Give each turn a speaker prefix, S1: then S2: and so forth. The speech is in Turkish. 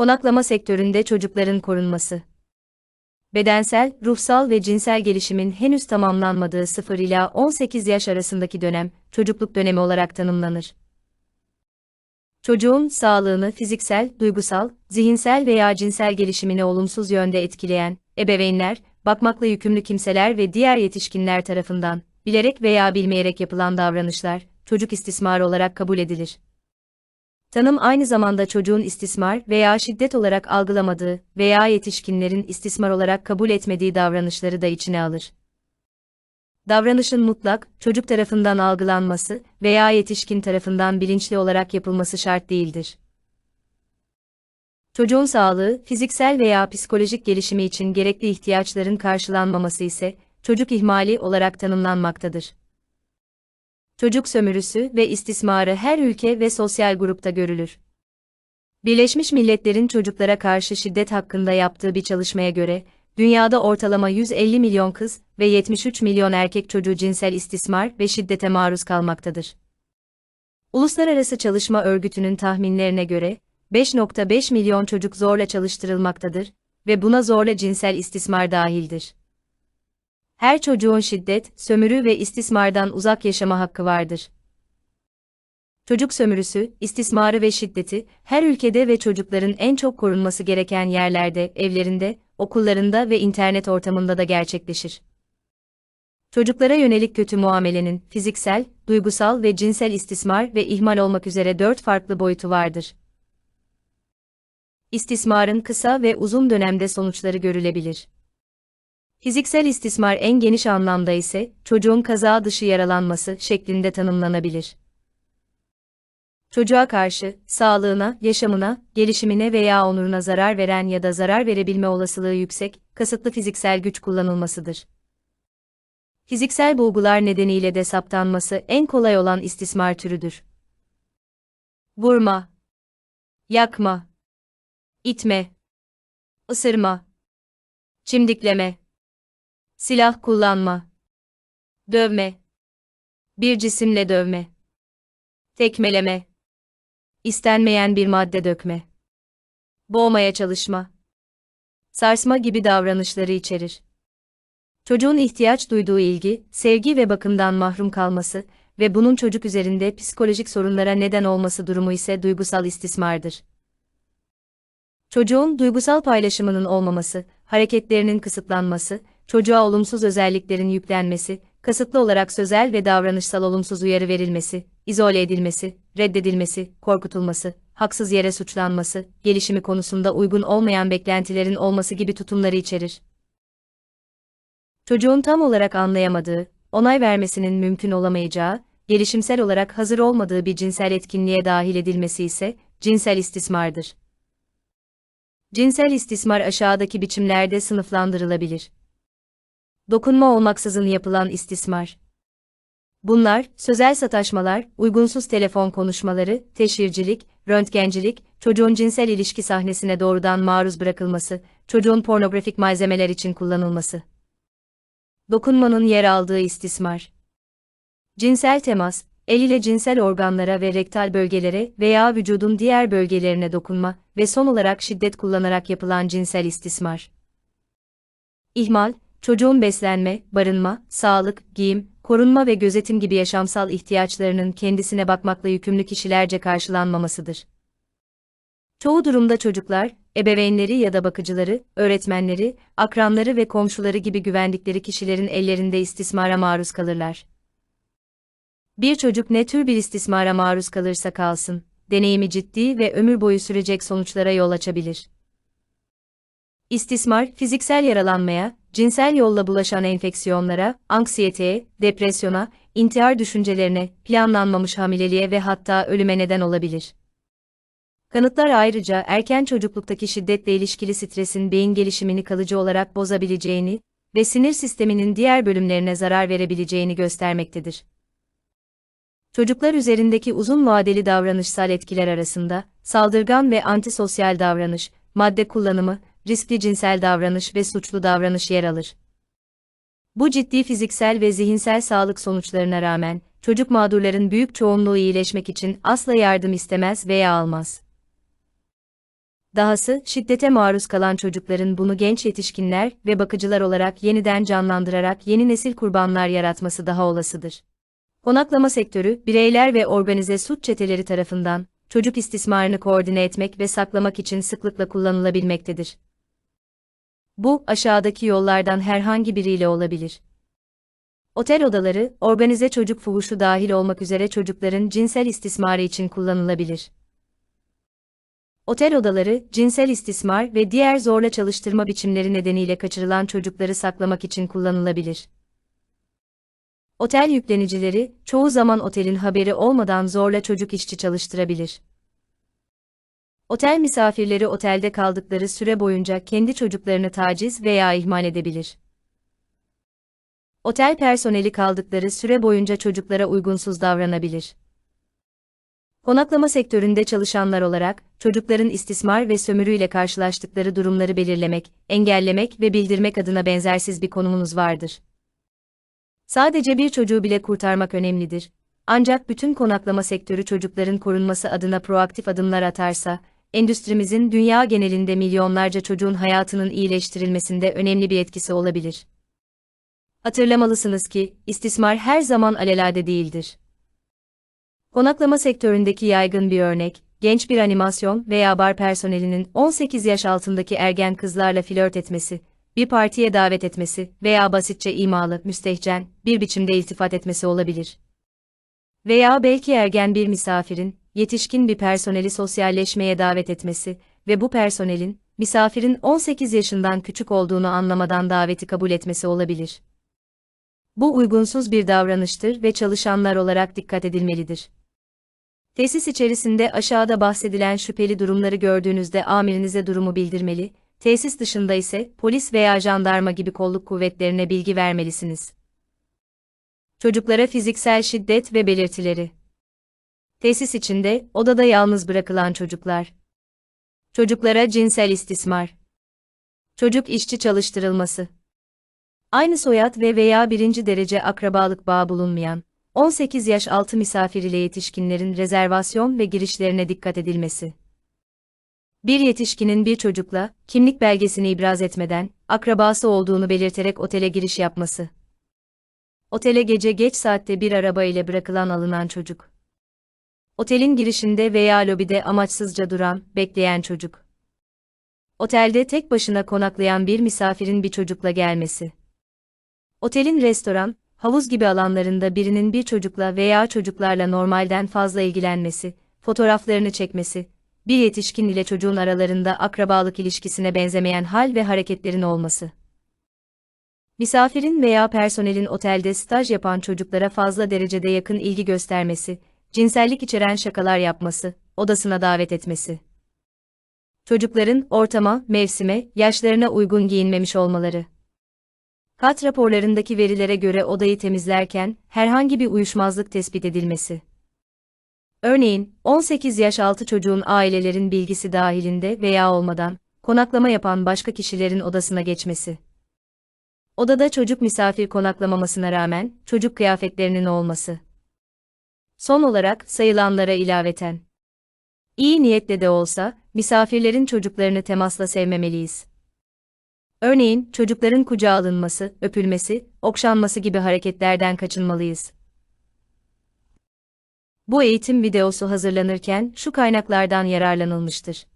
S1: Konaklama sektöründe çocukların korunması. Bedensel, ruhsal ve cinsel gelişimin henüz tamamlanmadığı 0 ila 18 yaş arasındaki dönem, çocukluk dönemi olarak tanımlanır. Çocuğun sağlığını fiziksel, duygusal, zihinsel veya cinsel gelişimini olumsuz yönde etkileyen, ebeveynler, bakmakla yükümlü kimseler ve diğer yetişkinler tarafından, bilerek veya bilmeyerek yapılan davranışlar, çocuk istismarı olarak kabul edilir. Tanım aynı zamanda çocuğun istismar veya şiddet olarak algılamadığı veya yetişkinlerin istismar olarak kabul etmediği davranışları da içine alır. Davranışın mutlak, çocuk tarafından algılanması veya yetişkin tarafından bilinçli olarak yapılması şart değildir. Çocuğun sağlığı, fiziksel veya psikolojik gelişimi için gerekli ihtiyaçların karşılanmaması ise, çocuk ihmali olarak tanımlanmaktadır çocuk sömürüsü ve istismarı her ülke ve sosyal grupta görülür. Birleşmiş Milletler'in çocuklara karşı şiddet hakkında yaptığı bir çalışmaya göre, dünyada ortalama 150 milyon kız ve 73 milyon erkek çocuğu cinsel istismar ve şiddete maruz kalmaktadır. Uluslararası Çalışma Örgütü'nün tahminlerine göre, 5.5 milyon çocuk zorla çalıştırılmaktadır ve buna zorla cinsel istismar dahildir. Her çocuğun şiddet, sömürü ve istismardan uzak yaşama hakkı vardır. Çocuk sömürüsü, istismarı ve şiddeti, her ülkede ve çocukların en çok korunması gereken yerlerde, evlerinde, okullarında ve internet ortamında da gerçekleşir. Çocuklara yönelik kötü muamelenin fiziksel, duygusal ve cinsel istismar ve ihmal olmak üzere dört farklı boyutu vardır. İstismarın kısa ve uzun dönemde sonuçları görülebilir. Fiziksel istismar en geniş anlamda ise çocuğun kaza dışı yaralanması şeklinde tanımlanabilir. Çocuğa karşı sağlığına, yaşamına, gelişimine veya onuruna zarar veren ya da zarar verebilme olasılığı yüksek, kasıtlı fiziksel güç kullanılmasıdır. Fiziksel bulgular nedeniyle de saptanması en kolay olan istismar türüdür. Vurma, yakma, itme, ısırma, çimdikleme Silah kullanma. Dövme. Bir cisimle dövme. Tekmeleme. İstenmeyen bir madde dökme. Boğmaya çalışma. Sarsma gibi davranışları içerir. Çocuğun ihtiyaç duyduğu ilgi, sevgi ve bakımdan mahrum kalması ve bunun çocuk üzerinde psikolojik sorunlara neden olması durumu ise duygusal istismardır. Çocuğun duygusal paylaşımının olmaması, hareketlerinin kısıtlanması, çocuğa olumsuz özelliklerin yüklenmesi, kasıtlı olarak sözel ve davranışsal olumsuz uyarı verilmesi, izole edilmesi, reddedilmesi, korkutulması, haksız yere suçlanması, gelişimi konusunda uygun olmayan beklentilerin olması gibi tutumları içerir. Çocuğun tam olarak anlayamadığı, onay vermesinin mümkün olamayacağı, gelişimsel olarak hazır olmadığı bir cinsel etkinliğe dahil edilmesi ise cinsel istismardır. Cinsel istismar aşağıdaki biçimlerde sınıflandırılabilir dokunma olmaksızın yapılan istismar. Bunlar, sözel sataşmalar, uygunsuz telefon konuşmaları, teşhircilik, röntgencilik, çocuğun cinsel ilişki sahnesine doğrudan maruz bırakılması, çocuğun pornografik malzemeler için kullanılması. Dokunmanın yer aldığı istismar. Cinsel temas, el ile cinsel organlara ve rektal bölgelere veya vücudun diğer bölgelerine dokunma ve son olarak şiddet kullanarak yapılan cinsel istismar. İhmal, çocuğun beslenme, barınma, sağlık, giyim, korunma ve gözetim gibi yaşamsal ihtiyaçlarının kendisine bakmakla yükümlü kişilerce karşılanmamasıdır. Çoğu durumda çocuklar, ebeveynleri ya da bakıcıları, öğretmenleri, akranları ve komşuları gibi güvendikleri kişilerin ellerinde istismara maruz kalırlar. Bir çocuk ne tür bir istismara maruz kalırsa kalsın, deneyimi ciddi ve ömür boyu sürecek sonuçlara yol açabilir. İstismar, fiziksel yaralanmaya, cinsel yolla bulaşan enfeksiyonlara, anksiyeteye, depresyona, intihar düşüncelerine, planlanmamış hamileliğe ve hatta ölüme neden olabilir. Kanıtlar ayrıca erken çocukluktaki şiddetle ilişkili stresin beyin gelişimini kalıcı olarak bozabileceğini ve sinir sisteminin diğer bölümlerine zarar verebileceğini göstermektedir. Çocuklar üzerindeki uzun vadeli davranışsal etkiler arasında saldırgan ve antisosyal davranış, madde kullanımı, riskli cinsel davranış ve suçlu davranış yer alır. Bu ciddi fiziksel ve zihinsel sağlık sonuçlarına rağmen, çocuk mağdurların büyük çoğunluğu iyileşmek için asla yardım istemez veya almaz. Dahası, şiddete maruz kalan çocukların bunu genç yetişkinler ve bakıcılar olarak yeniden canlandırarak yeni nesil kurbanlar yaratması daha olasıdır. Konaklama sektörü, bireyler ve organize suç çeteleri tarafından, çocuk istismarını koordine etmek ve saklamak için sıklıkla kullanılabilmektedir. Bu, aşağıdaki yollardan herhangi biriyle olabilir. Otel odaları, organize çocuk fuhuşu dahil olmak üzere çocukların cinsel istismarı için kullanılabilir. Otel odaları, cinsel istismar ve diğer zorla çalıştırma biçimleri nedeniyle kaçırılan çocukları saklamak için kullanılabilir. Otel yüklenicileri, çoğu zaman otelin haberi olmadan zorla çocuk işçi çalıştırabilir. Otel misafirleri otelde kaldıkları süre boyunca kendi çocuklarını taciz veya ihmal edebilir. Otel personeli kaldıkları süre boyunca çocuklara uygunsuz davranabilir. Konaklama sektöründe çalışanlar olarak, çocukların istismar ve sömürüyle karşılaştıkları durumları belirlemek, engellemek ve bildirmek adına benzersiz bir konumunuz vardır. Sadece bir çocuğu bile kurtarmak önemlidir. Ancak bütün konaklama sektörü çocukların korunması adına proaktif adımlar atarsa, endüstrimizin dünya genelinde milyonlarca çocuğun hayatının iyileştirilmesinde önemli bir etkisi olabilir. Hatırlamalısınız ki, istismar her zaman alelade değildir. Konaklama sektöründeki yaygın bir örnek, genç bir animasyon veya bar personelinin 18 yaş altındaki ergen kızlarla flört etmesi, bir partiye davet etmesi veya basitçe imalı, müstehcen, bir biçimde iltifat etmesi olabilir. Veya belki ergen bir misafirin, yetişkin bir personeli sosyalleşmeye davet etmesi ve bu personelin, misafirin 18 yaşından küçük olduğunu anlamadan daveti kabul etmesi olabilir. Bu uygunsuz bir davranıştır ve çalışanlar olarak dikkat edilmelidir. Tesis içerisinde aşağıda bahsedilen şüpheli durumları gördüğünüzde amirinize durumu bildirmeli, tesis dışında ise polis veya jandarma gibi kolluk kuvvetlerine bilgi vermelisiniz. Çocuklara fiziksel şiddet ve belirtileri. Tesis içinde, odada yalnız bırakılan çocuklar. Çocuklara cinsel istismar. Çocuk işçi çalıştırılması. Aynı soyad ve veya birinci derece akrabalık bağı bulunmayan, 18 yaş altı misafir ile yetişkinlerin rezervasyon ve girişlerine dikkat edilmesi. Bir yetişkinin bir çocukla, kimlik belgesini ibraz etmeden, akrabası olduğunu belirterek otele giriş yapması. Otele gece geç saatte bir araba ile bırakılan alınan çocuk. Otelin girişinde veya lobide amaçsızca duran, bekleyen çocuk. Otelde tek başına konaklayan bir misafirin bir çocukla gelmesi. Otelin restoran, havuz gibi alanlarında birinin bir çocukla veya çocuklarla normalden fazla ilgilenmesi, fotoğraflarını çekmesi, bir yetişkin ile çocuğun aralarında akrabalık ilişkisine benzemeyen hal ve hareketlerin olması. Misafirin veya personelin otelde staj yapan çocuklara fazla derecede yakın ilgi göstermesi, cinsellik içeren şakalar yapması, odasına davet etmesi. Çocukların ortama, mevsime, yaşlarına uygun giyinmemiş olmaları. Kat raporlarındaki verilere göre odayı temizlerken herhangi bir uyuşmazlık tespit edilmesi. Örneğin, 18 yaş altı çocuğun ailelerin bilgisi dahilinde veya olmadan konaklama yapan başka kişilerin odasına geçmesi. Odada çocuk misafir konaklamamasına rağmen çocuk kıyafetlerinin olması. Son olarak sayılanlara ilaveten. İyi niyetle de olsa misafirlerin çocuklarını temasla sevmemeliyiz. Örneğin, çocukların kucağa alınması, öpülmesi, okşanması gibi hareketlerden kaçınmalıyız. Bu eğitim videosu hazırlanırken şu kaynaklardan yararlanılmıştır.